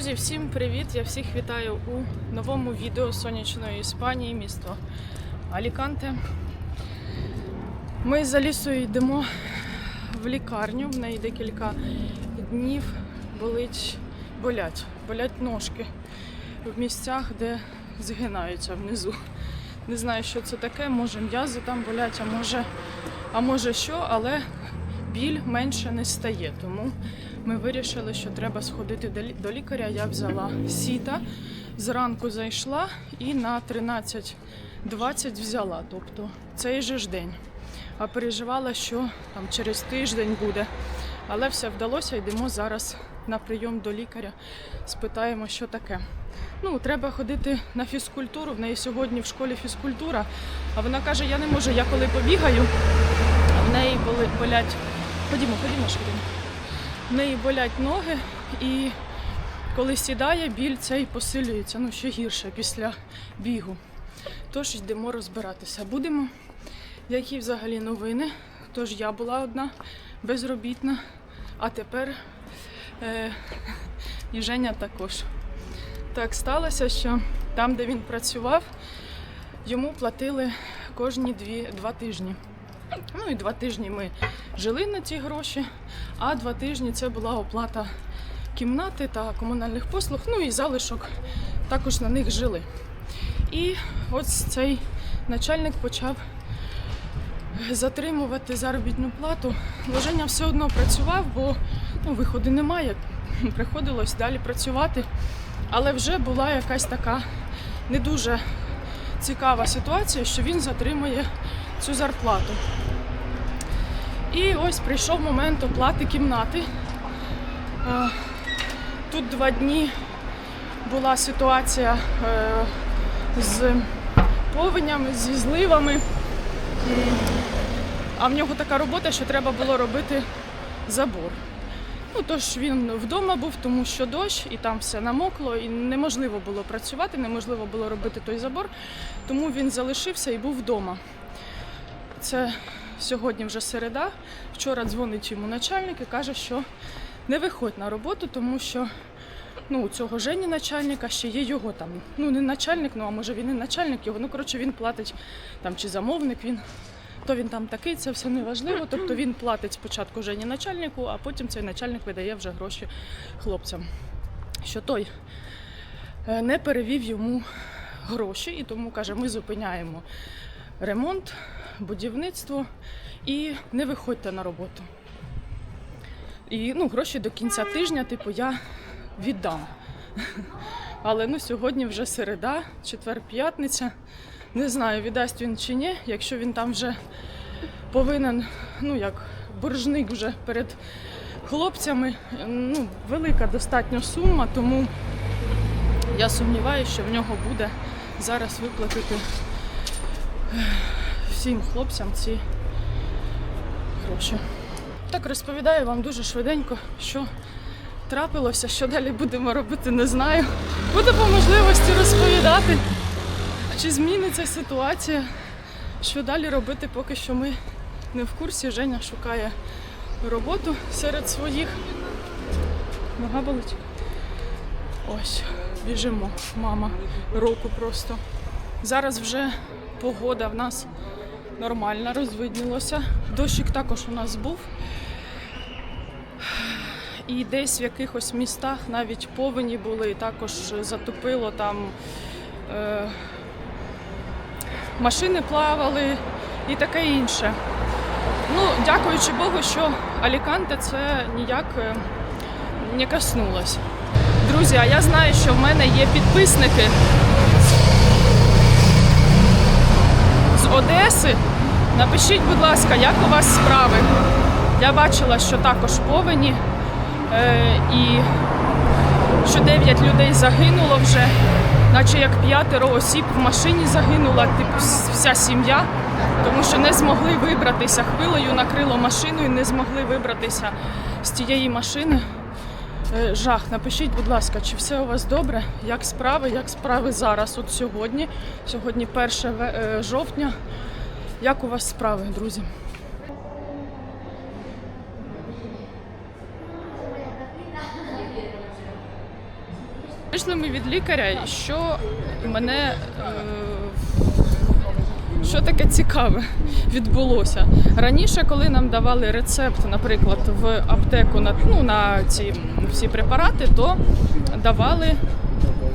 Друзі, всім привіт! Я всіх вітаю у новому відео сонячної Іспанії, місто Аліканте. Ми з Алісою йдемо в лікарню. В неї декілька днів болить, болять, болять ножки в місцях, де згинаються внизу. Не знаю, що це таке, може м'язи там болять, а може, а може що, але біль менше не стає. Тому ми вирішили, що треба сходити до лікаря. Я взяла сіта, зранку зайшла і на 13.20 взяла, тобто цей же ж день. А переживала, що там через тиждень буде. Але все вдалося, йдемо зараз на прийом до лікаря, спитаємо, що таке. Ну, треба ходити на фізкультуру. В неї сьогодні в школі фізкультура. А вона каже, я не можу, я коли побігаю, в неї болять. Ходімо, ходімо, ходімо. В неї болять ноги, і коли сідає, біль цей посилюється, ну ще гірше після бігу. Тож йдемо розбиратися. Будемо. Які взагалі новини? Тож я була одна безробітна, а тепер е, і Женя також. Так сталося, що там, де він працював, йому платили кожні дві, два тижні. Ну і два тижні ми жили на ці гроші, а два тижні це була оплата кімнати та комунальних послуг, ну і залишок також на них жили. І ось цей начальник почав затримувати заробітну плату. Ложення все одно працював, бо ну, виходу немає. Приходилось далі працювати. Але вже була якась така не дуже цікава ситуація, що він затримує цю зарплату. І ось прийшов момент оплати кімнати. Е, Тут два дні була ситуація е, з повенями, зі зливами. А в нього така робота, що треба було робити забор. Ну, тож він вдома був, тому що дощ, і там все намокло, і неможливо було працювати, неможливо було робити той забор, тому він залишився і був вдома. Це сьогодні вже середа. Вчора дзвонить йому начальник і каже, що не виходь на роботу, тому що ну, у цього Жені начальника ще є його там. Ну, не начальник, ну а може він і начальник його. Ну, коротше, він платить там чи замовник він. То він там такий, це все не важливо. Тобто він платить спочатку Жені начальнику, а потім цей начальник видає вже гроші хлопцям. Що той е, не перевів йому гроші, і тому каже, ми зупиняємо ремонт, будівництво і не виходьте на роботу. І ну, гроші до кінця тижня, типу, я віддам. Але ну, сьогодні вже середа, четвер-п'ятниця. Не знаю, віддасть він чи ні. Якщо він там вже повинен, ну як боржник вже перед хлопцями, ну, велика достатньо сума, тому я сумніваюся, що в нього буде зараз виплатити ех, всім хлопцям ці гроші. Так розповідаю вам дуже швиденько, що трапилося, що далі будемо робити, не знаю. Буду по можливості розповідати, чи зміниться ситуація, що далі робити, поки що ми не в курсі. Женя шукає роботу серед своїх. Нога болить. Ось, біжимо. Мама року просто. Зараз вже погода в нас нормальна, розвиднілося. Дощик також у нас був. І десь в якихось містах навіть повені були, і також затопило там е, машини плавали і таке інше. Ну, дякуючи Богу, що Аліканте це ніяк е, не коснулось. Друзі, а я знаю, що в мене є підписники з Одеси. Напишіть, будь ласка, як у вас справи? Я бачила, що також повені е, і що 9 людей загинуло вже, наче як п'ятеро осіб в машині загинула, типу вся сім'я, тому що не змогли вибратися. Хвилею накрило машину і не змогли вибратися з тієї машини. Е, Жах, напишіть, будь ласка, чи все у вас добре? Як справи? Як справи зараз? От сьогодні, сьогодні 1 е, жовтня. Як у вас справи, друзі? Вийшли ми від лікаря, що мене. Е, що таке цікаве відбулося раніше, коли нам давали рецепт, наприклад, в аптеку на, ну, на ці всі препарати, то давали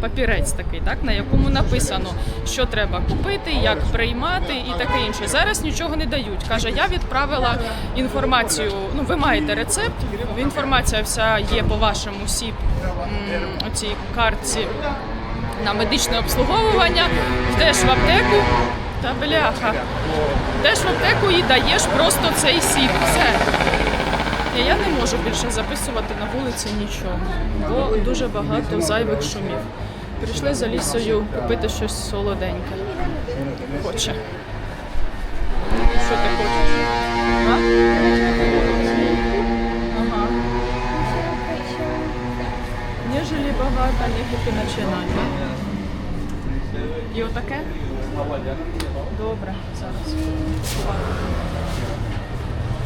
папірець такий, так на якому написано, що треба купити, як приймати і таке інше. Зараз нічого не дають. каже, я відправила інформацію. Ну, ви маєте рецепт. Інформація вся є по вашому СІП м, оцій картці на медичне обслуговування. Йдеш в аптеку та бляха. Йдеш в аптеку і даєш просто цей сіп. Все. Я не можу більше записувати на вулиці нічого, бо дуже багато зайвих шумів. Прийшли за лісою купити щось солоденьке. Хоче. Що ти хочеш? А? Ага. Нежели багато, ніхто починати, так? І отаке? Добре, зараз.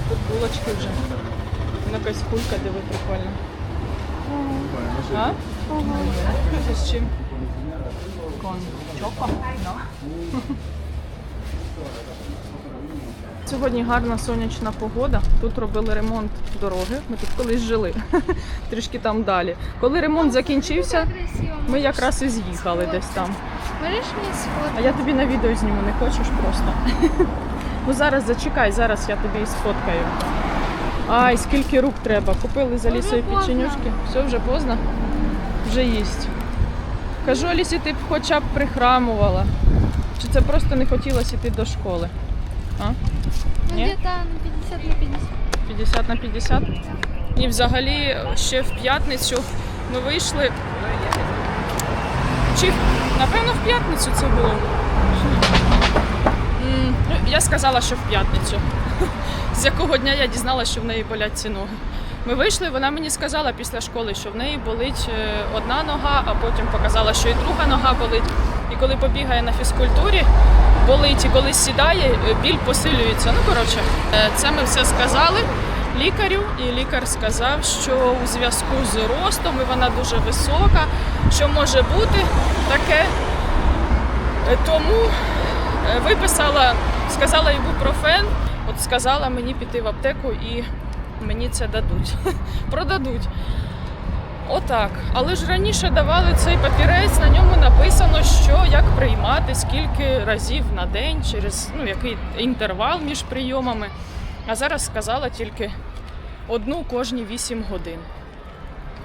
Тут булочки вже. Вона якась кулька, диви, прикольно. А? Це з чим? Чоко? Сьогодні гарна сонячна погода. Тут робили ремонт дороги. Ми тут колись жили. Трішки там далі. Коли ремонт закінчився, ми якраз і з'їхали десь там. А я тобі на відео зніму, не хочеш просто. Ну зараз зачекай, зараз я тобі і сфоткаю. Ай, скільки рук треба. Купили за лісою печенюшки. Все вже поздно. Вже їсть. Кажу, Алісі, ти б хоча б прихрамувала. Чи це просто не хотілося йти до школи? А? Ну, Ні? где-то на 50 на 50. 50 на 50. І взагалі ще в п'ятницю ми вийшли. Чи напевно в п'ятницю це було? М, ну, Я сказала, що в п'ятницю. З якого дня я дізналася, що в неї болять ці ноги. Ми вийшли, вона мені сказала після школи, що в неї болить е, одна нога, а потім показала, що і друга нога болить. І коли побігає на фізкультурі, болить, і коли сідає, е, біль посилюється. Ну, коротше, е, це ми все сказали лікарю, і лікар сказав, що у зв'язку з ростом і вона дуже висока, що може бути таке. Тому виписала, сказала ібупрофен, от сказала мені піти в аптеку і мені це дадуть. Продадуть. Отак. Але ж раніше давали цей папірець, на ньому написано, що як приймати, скільки разів на день, через ну, який інтервал між прийомами. А зараз сказала тільки одну кожні 8 годин.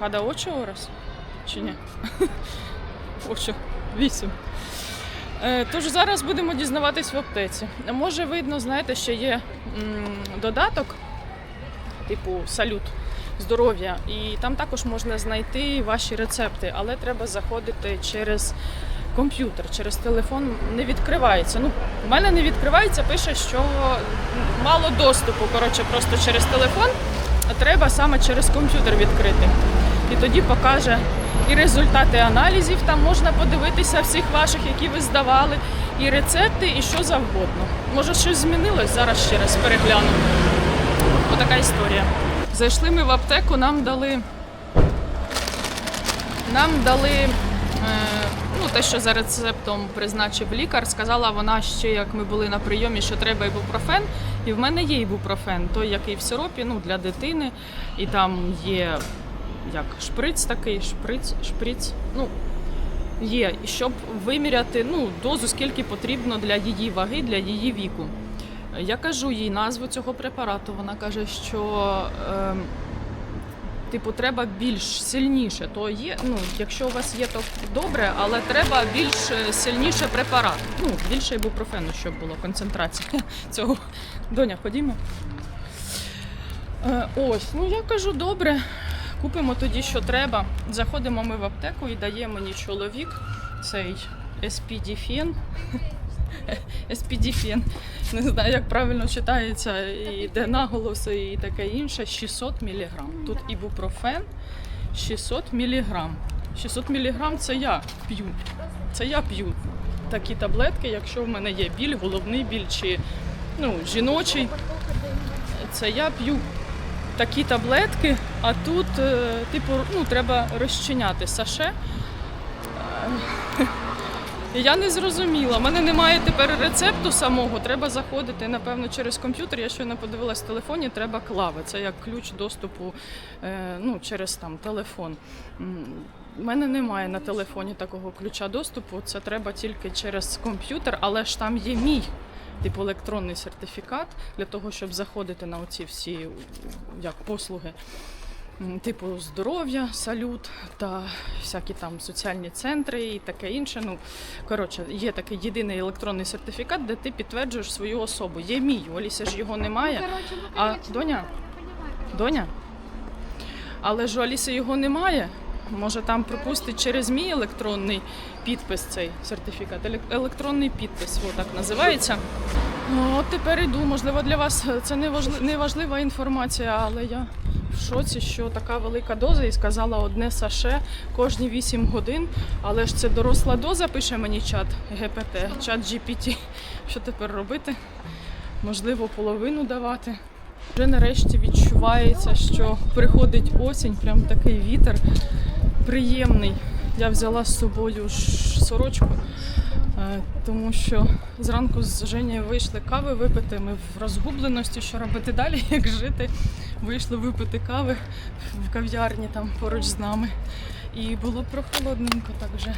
Хада очі ораз? Чи ні? Очі 8. Е, Тож зараз будемо дізнаватись в аптеці. Може, видно, знаєте, що є додаток, типу салют здоров'я, і там також можна знайти ваші рецепти, але треба заходити через комп'ютер, через телефон не відкривається. Ну, в мене не відкривається, пише, що мало доступу. Коротше, просто через телефон, а треба саме через комп'ютер відкрити. І тоді покаже і результати аналізів, там можна подивитися всіх ваших, які ви здавали, і рецепти, і що завгодно. Може, щось змінилось, зараз ще раз перегляну. Отака історія. Зайшли ми в аптеку, нам дали. Нам дали е, ну, те, що за рецептом призначив лікар. Сказала вона ще, як ми були на прийомі, що треба ібупрофен. І в мене є ібупрофен, той, який в сиропі, ну, для дитини. І там є як шприц такий, шприц, шприц. Ну, є, щоб виміряти ну, дозу, скільки потрібно для її ваги, для її віку. Я кажу їй назву цього препарату. Вона каже, що ем, типу треба більш сильніше. То є, ну, якщо у вас є, то добре, але треба більш е, сильніше препарат. Ну, більше ібупрофену, щоб було концентрація цього. Доня, ходімо. Е, ось, ну я кажу, добре. Купимо тоді, що треба. Заходимо ми в аптеку і дає мені чоловік цей SPD-фен. SPD-фен. Не знаю, як правильно читається, і де наголоси, і таке інше. 600 мг. Тут ібупрофен 600 мг. 600 мг це я п'ю. Це я п'ю такі таблетки, якщо в мене є біль, головний біль чи ну, жіночий. Це я п'ю такі таблетки, а тут, е, типу, ну, треба розчиняти саше. Я не зрозуміла. У мене немає тепер рецепту самого. Треба заходити, напевно, через комп'ютер. Я щойно подивилась в телефоні, треба клави. Це як ключ доступу е, ну, через там телефон. У мене немає на телефоні такого ключа доступу. Це треба тільки через комп'ютер, але ж там є мій. Типу електронний сертифікат для того, щоб заходити на оці всі як послуги типу здоров'я, салют та всякі там соціальні центри і таке інше. Ну коротше, є такий єдиний електронний сертифікат, де ти підтверджуєш свою особу. Є мій, у Олісі ж його немає. короче, ну, А, Доня? Доня? Але ж у Аліси його немає. Може там пропустить через мій електронний підпис цей сертифікат. Електронний підпис, так називається. Ну, от тепер іду. Можливо, для вас це не важлива інформація, але я в шоці, що така велика доза і сказала одне саше кожні 8 годин. Але ж це доросла доза, пише мені чат ГПТ, чат GPT. Що тепер робити? Можливо, половину давати. Вже нарешті відчувається, що приходить осінь, прям такий вітер приємний. Я взяла з собою сорочку, е, тому що зранку з Женєю вийшли кави випити. Ми в розгубленості, що робити далі, як жити. Вийшли випити кави в кав'ярні там поруч з нами. І було прохолодненько так вже.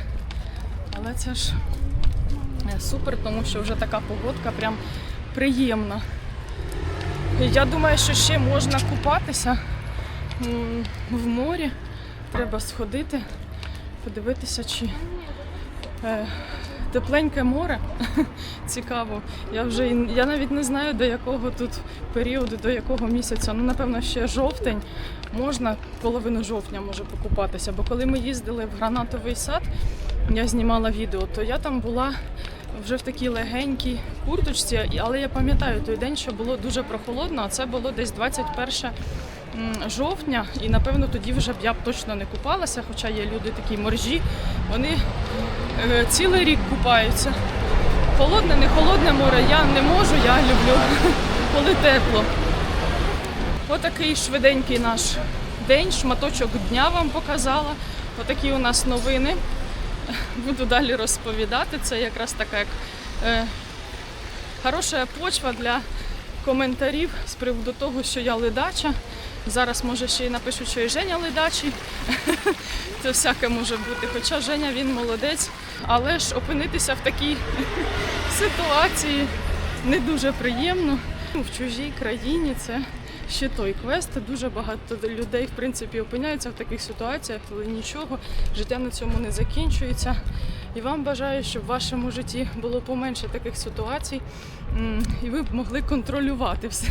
Але це ж е, супер, тому що вже така погодка прям приємна. Я думаю, що ще можна купатися в морі. Треба сходити, подивитися, чи е, тепленьке море. Цікаво. Я вже я навіть не знаю, до якого тут періоду, до якого місяця. Ну, напевно, ще жовтень. Можна половину жовтня може покупатися. Бо коли ми їздили в гранатовий сад, я знімала відео, то я там була вже в такій легенькій курточці, але я пам'ятаю той день, що було дуже прохолодно, а це було десь 21 м, жовтня, і напевно тоді вже б я б точно не купалася, хоча є люди такі моржі, вони е, цілий рік купаються. Холодне, не холодне море я не можу, я люблю, коли тепло. Отакий швиденький наш день, шматочок дня вам показала. Отакі у нас новини. Буду далі розповідати. Це якраз така як е, хороша почва для коментарів з приводу того, що я ледача. Зараз може ще й напишуть, що і Женя ледачий. Це всяке може бути. Хоча Женя він молодець, але ж опинитися в такій ситуації не дуже приємно. Ну, В чужій країні це ще той квест. Дуже багато людей в принципі опиняються в таких ситуаціях, але нічого, життя на цьому не закінчується. І вам бажаю, щоб в вашому житті було поменше таких ситуацій, і ви б могли контролювати все.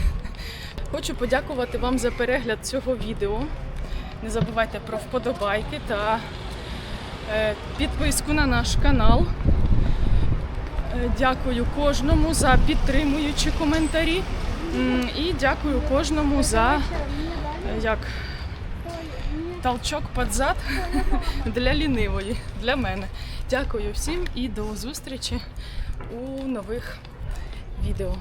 Хочу подякувати вам за перегляд цього відео. Не забувайте про вподобайки та е, підписку на наш канал. Е, Дякую кожному за підтримуючі коментарі. І дякую кожному за е, як толчок під зад для лінивої, для мене. Дякую всім і до зустрічі у нових відео.